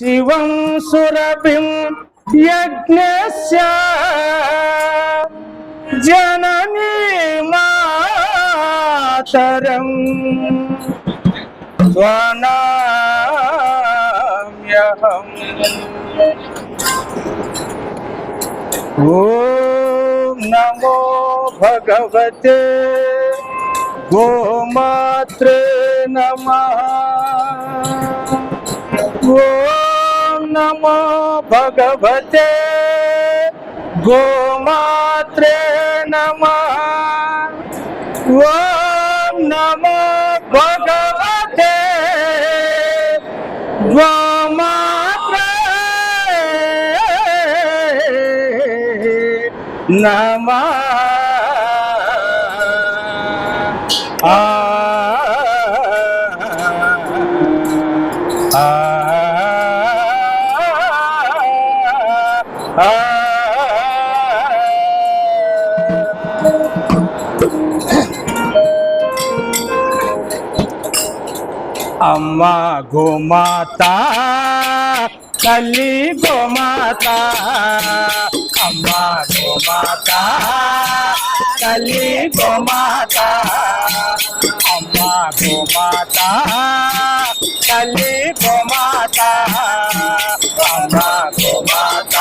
శివం సురభిం యజ్ఞస్య. జననీ మాతరం స్వనామ్యహం. ఓం నమో భగవతే గోమాత్రే నమః. ఓం नमो भगवते गोमात्रे नमः ॐ नमो भगवते गोमात्रे नमः అమ్మ గోమాత తల్లి గోమాత. అమ్మ గోమాత తల్లి గోమాత. అమ్మ గోమాత తల్లి గోమాత. అమ్మ గోమాత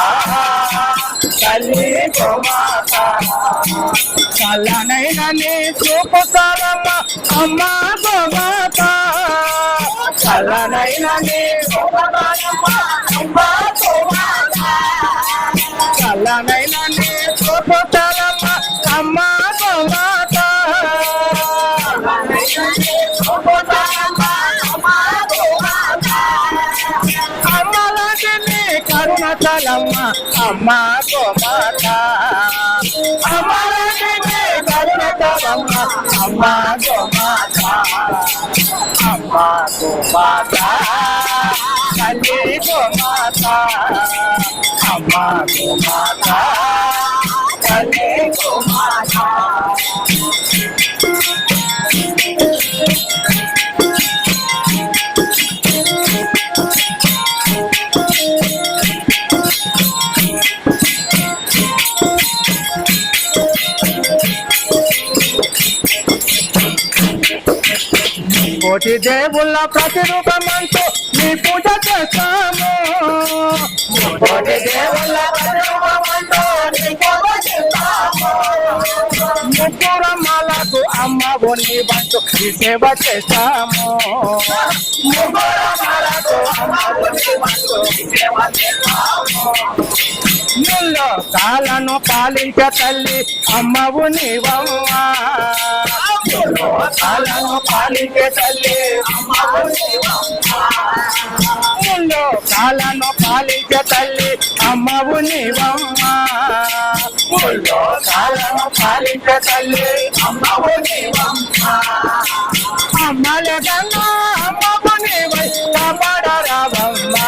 తల్లి గోమాత. చల్లనైన నీ చూపు చాలమ్మ అమ్మ. చల్లనైన నీ చూపు అమ్మ గోమాత. అమ్మలాంటి నీ కరుణ అమ్మ గోమాత. కరుణ చాలమ్మ అమ్మ గోమాత అమ్మ గోమాత తల్లి గోమాత అమ్మ గోమాత కోటి దేవుళ్ళ ప్రతిరూపమంటూ నీ పూజ చేస్తాము. కోటి దేవుళ్ళ ప్రతిరూపమంటూ నీ పూజ చేస్తాము. ముగ్గురమ్మలకు అమ్మవు నీ బంటు నీ సేవ చేస్తాము. ముగ్గురమ్మలకు అమ్మవు నీ బంటూ నీ సేవ చేస్తాము. కాలను పాలించ తల్లి అమ్మవు నీవమ్మా కాలను పాలించే తల్లి ముల్లో కాలను పాలిక తల్లి అమ్మవు నీవమ్మా ముల్లో కాలను పాలిక తల్లి అమ్మవు నీవమ్మా అమ్మల గంగా అమ్మవు నీవై కాపాడరావమ్మా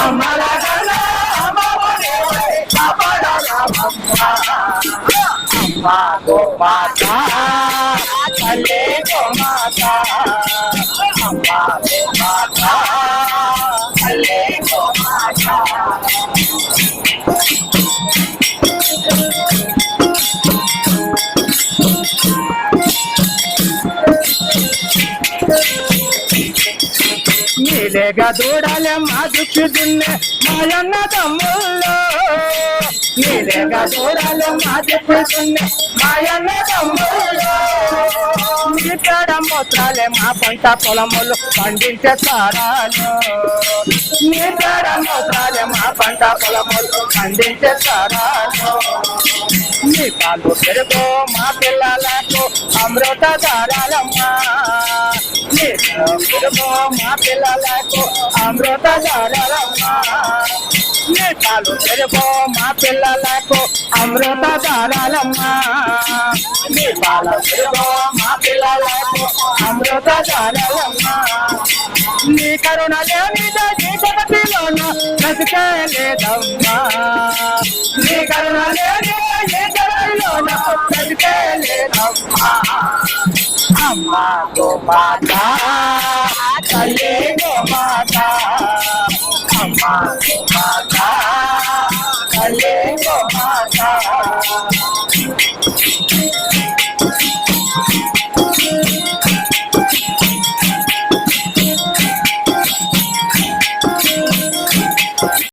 అమ్మల గంగా అమ్మవు నీవై కాపాడరావమ్మా అమ్మ గోమాత తల్లి గోమాత అమ్మ గోమాత నీలేగా దూడాలే మా దుక్కి దున్నే మాయన్న తమ్ముళ్ళు. నీలేగా దూడాలే మా దుక్కి దున్నే మాయన్న తమ్ముళ్ళు. ఇక్కడ మూత్రాలే మా పంట పొలములు పండించే సారాలు. నీక్కడ మూత్రాలే మా పంట పొలములు పండించే తారాలు నీ పాలు పెరుగు మా పిల్లలకు అమృత దారాలమ్మా నీ పెరుగు మా పిల్లలకు అమృత దారాలమ్మా నీ పాలు పెరుగు మా పిల్లలకు అమృత దారాలమ్మా నీ పాల పెరుగు అమృత నీ కరుణ లేనిద నీ జగతిలోన బ్రతికేలేదమ్మా. నీ కరుణ లేనిద నీ జగతిలోన బ్రతికేలేదమ్మా. అమ్మా గోమాత తల్లి గోమాత. అమ్మా మాత తల్లి గోమాత.